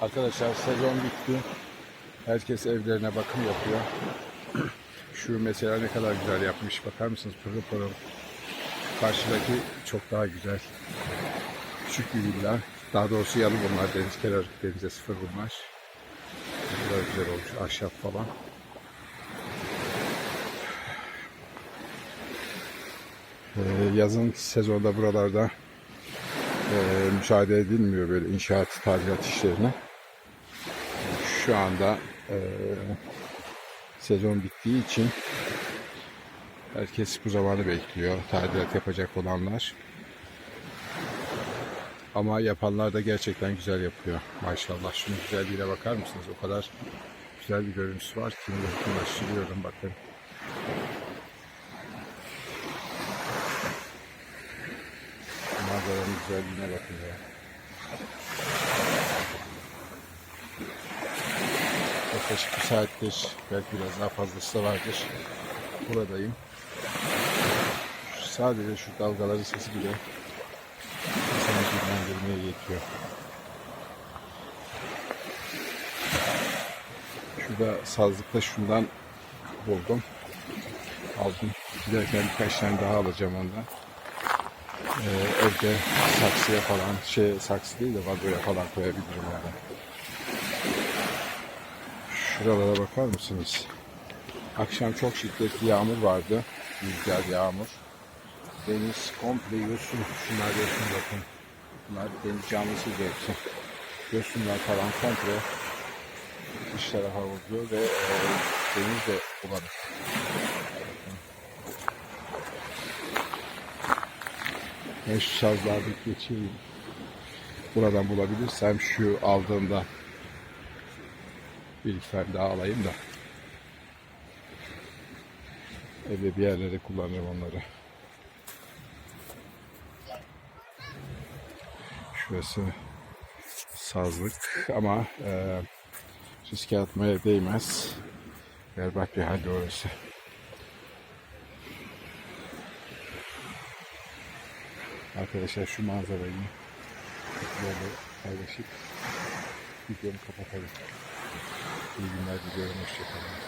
Arkadaşlar sezon bitti. Herkes evlerine bakım yapıyor. Şu mesela ne kadar güzel yapmış. Bakar mısınız? Pırıl pırıl. Karşıdaki çok daha güzel. Küçük bir villa. Daha doğrusu yalı bunlar. Deniz kenarı denize sıfır bunlar. Kadar güzel olmuş. Ahşap falan. Ee, yazın sezonda buralarda e, müsaade edilmiyor böyle inşaat tadilat işlerine. Şu anda e, sezon bittiği için herkes bu zamanı bekliyor. Tadilat yapacak olanlar. Ama yapanlar da gerçekten güzel yapıyor. Maşallah. Şunun güzelliğine bakar mısınız? O kadar güzel bir görüntüsü var ki yakınlaştırıyorum bakın. Manzaranın güzelliğine bakın ya. Yaklaşık bir saattir, belki biraz daha fazlası da vardır. Buradayım. Sadece şu dalgaların sesi bile insanı dinlendirmeye yetiyor. Şurada sazlıkta şundan buldum. Aldım. Giderken birkaç tane daha alacağım ondan. Ee, evde saksıya falan, şey saksı değil de vazoya falan koyabilirim orada. Şuralara bakar mısınız? Akşam çok şiddetli yağmur vardı. Rüzgar yağmur. Deniz komple yosun. Şunlar yosun bakın. Bunlar deniz canlısı hepsi. Yosunlar falan komple dış tarafa vuruyor ve e, deniz de bulanık. Ben şu sazlarda geçeyim. Buradan bulabilirsem şu aldığımda bir iki tane daha alayım da evde bir yerlere kullanırım onları. Şurası sazlık ama e, riske atmaya değmez. Berbat bir halde orası. Arkadaşlar şu manzarayı böyle paylaşıp videomu kapatalım. İyi günler diliyorum. Hoşçakalın.